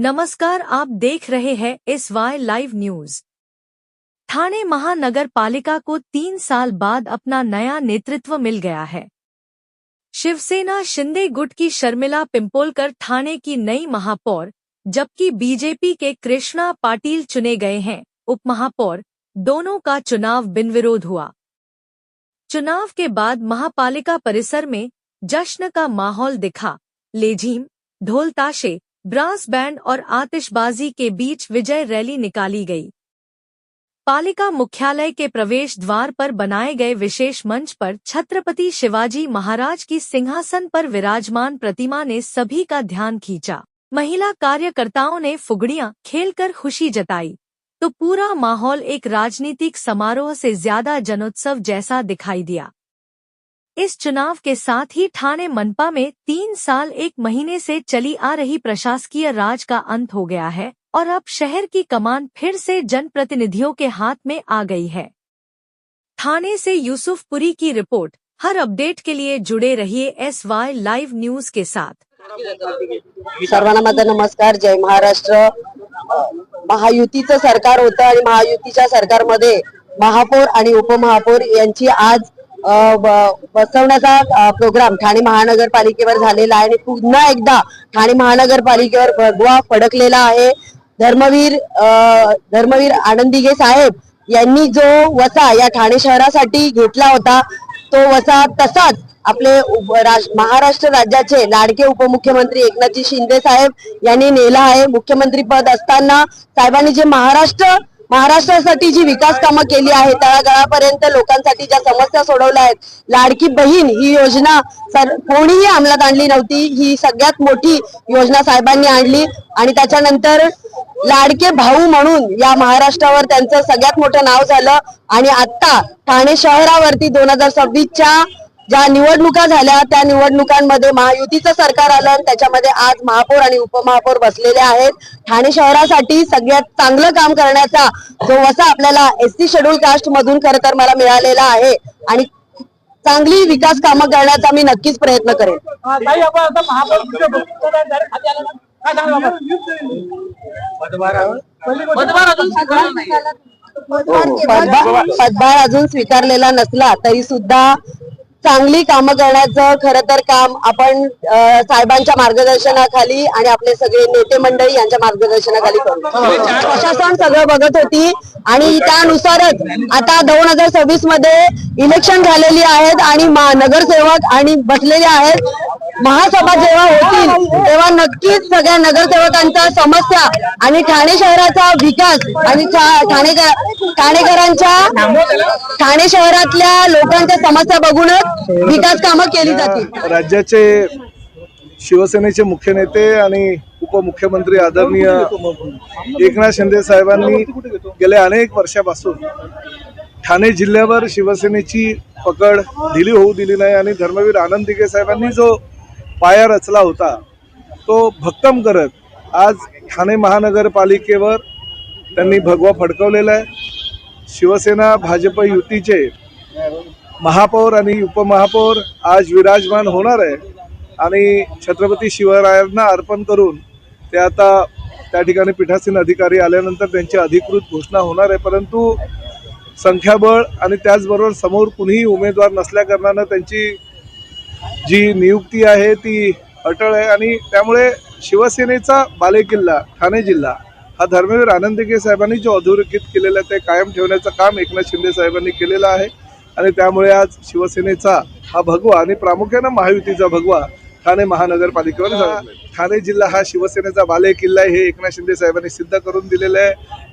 नमस्कार, आप देख रहे हैं S Y live news Thane महानगर पालिका को तीन साल बाद अपना नया नेतृत्व मिल गया है। शिवसेना शिंदे गुट की शर्मिला पिंपोलकर ठाणे की नई महापौर, जबकि बीजेपी के कृष्णा पाटिल चुने गए हैं। उपमहापौर, दोनों का चुनाव बिन विरोध हुआ। चुनाव के बाद महापालिका परिसर में जश्न का माहौल दिखा। लेझीम, ढोल ताशे ब्रास बैंड और आतिशबाजी के बीच विजय रैली निकाली गई। पालिका मुख्यालय के प्रवेश द्वार पर बनाए गए विशेष मंच पर छत्रपति शिवाजी महाराज की सिंहासन पर विराजमान प्रतिमा ने सभी का ध्यान खींचा। महिला कार्यकर्ताओं ने फुगड़ियाँ खेलकर खुशी जताई। तो पूरा माहौल एक राजनीतिक समारोह से ज़्यादा जनोत्सव जैसा दिखाई दिया। इस चुनाव के साथ ही ठाणे मनपा में तीन साल एक महीने से चली आ रही प्रशासकीय राज का अंत हो गया है और अब शहर की कमान फिर से जनप्रतिनिधियों के हाथ में आ गई है। थाने से यूसुफपुरी की रिपोर्ट, हर अपडेट के लिए जुड़े रहिए एस वाई लाइव न्यूज़ के साथ। नमस्कार, जय महाराष्ट्र। महायुति महायुतीचं सरकार होतं आणि महायुतीच्या सरकारमध्ये महापौर आणि उपमहापौर आज बसवण्याचा प्रोग्राम ठाणे महानगरपालिकेवर झालेला आहे आणि पुन्हा एकदा ठाणे महानगरपालिकेवर भगवा फडकलेला आहे. धर्मवीर धर्मवीर आनंदिगे साहेब यांनी जो वसा या ठाणे शहरासाठी घेतला होता तो वसा तसाच आपले राज- महाराष्ट्र राज्याचे लाडके उपमुख्यमंत्री एकनाथजी शिंदे साहेब यांनी नेला आहे. मुख्यमंत्री पद असताना साहेबांनी जे महाराष्ट्र महाराष्ट्रासाठी जी विकास कामं केली आहे तळागाळापर्यंत लोकांसाठी ज्या समस्या सोडवल्या आहेत लाडकी बहीण ही योजना कोणीही अंमलात आणली नव्हती. ही सगळ्यात मोठी योजना साहेबांनी आणली आणि त्याच्यानंतर लाडके भाऊ म्हणून या महाराष्ट्रावर त्यांचं सगळ्यात मोठं नाव झालं आणि आता ठाणे शहरावरती दोन हजार सव्वीसच्या ज्या निवडणुका झाल्या त्या निवडणुकांमध्ये महायुतीचं सरकार आलं आणि त्याच्यामध्ये आज महापौर आणि उपमहापौर बसलेले आहेत. ठाणे शहरासाठी सगळ्यात चांगलं काम करण्याचा जो वसा आपल्याला एसटी शेड्यूल कास्ट मधून खरं तर मला मिळालेला आहे. आणि चांगली विकास कामं करण्याचा मी नक्कीच प्रयत्न करेन. पदभार पदभार अजून स्वीकारलेला नसला तरी सुद्धा चांगली कामं करण्याचं खरं तर काम आपण साहेबांच्या मार्गदर्शनाखाली आणि आपले सगळे नेते मंडळी यांच्या मार्गदर्शनाखाली करू. प्रशासन सगळं बघत होती आणि त्यानुसारच आता दोन हजार सव्वीसमध्ये इलेक्शन झालेली आहेत आणि नगरसेवक आणि बसलेले आहेत. महासभा जेव्हा होतील तेव्हा नक्कीच सगळ्या नगरसेवकांच्या समस्या आणि ठाणे शहराचा विकास आणि ठाणेकरांच्या ठाणे शहरातल्या लोकांच्या समस्या बघूनच विकास कामं केली जातील. राज्याचे शिवसेनेचे मुख्य नेते आणि उपमुख्यमंत्री आदरणीय एकनाथ शिंदे साहेबांनी गेल्या अनेक वर्षापासून ठाणे जिल्ह्यावर शिवसेनेची पकड ढिली होऊ दिली नाही आणि धर्मवीर आनंद दिघे साहेबांनी जो पाया रचला होता. तो भक्कम करत आज ठाणे महानगरपालिकेवर त्यांनी भगवा फडकवलेला आहे. शिवसेना भाजप युतीचे महापौर आणि उपमहापौर आज विराजमान होणार आहे. आणि छत्रपती शिवरायांना अर्पण करून ते आता त्या ठिकाणी पीठासीन अधिकारी आल्यानंतर त्यांची अधिकृत घोषणा होणार आहे. परंतु संख्याबळ आणि त्याचबरोबर समोर कुणीही उमेदवार नसल्याकारणानं त्यांची जी नियुक्ती आहे ती अटळ आहे आणि त्यामुळे शिवसेनेचा बालेकिल्ला ठाणे जिल्हा हा धर्मवीर आनंदगे साहेबांनी जो अधोरेखित केलेला ते कायम ठेवण्याचं काम एकनाथ शिंदे साहेबांनी केलेलं आहे. आणि त्यामुळे आज शिवसेनेचा हा भगवा आणि प्रामुख्यानं महायुतीचा भगवा ठाणे महानगरपालिकेवर. ठाणे जिल्हा हा शिवसेनेचा बाले किल्ला आहे हे एकनाथ शिंदे साहेबांनी सिद्ध करून दिलेला आहे.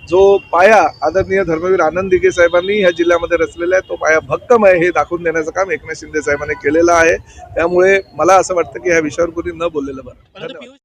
जो पाया आदरणीय धर्मवीर आनंद दिघे साहेबांनी ह्या जिल्ह्यामध्ये रचलेला आहे तो पाया भक्कम आहे हे दाखवून देण्याचं काम एकनाथ शिंदे साहेबांनी केलेलं आहे. त्यामुळे मला असं वाटतं की ह्या विषयावर कोणी न बोललेलं बरं.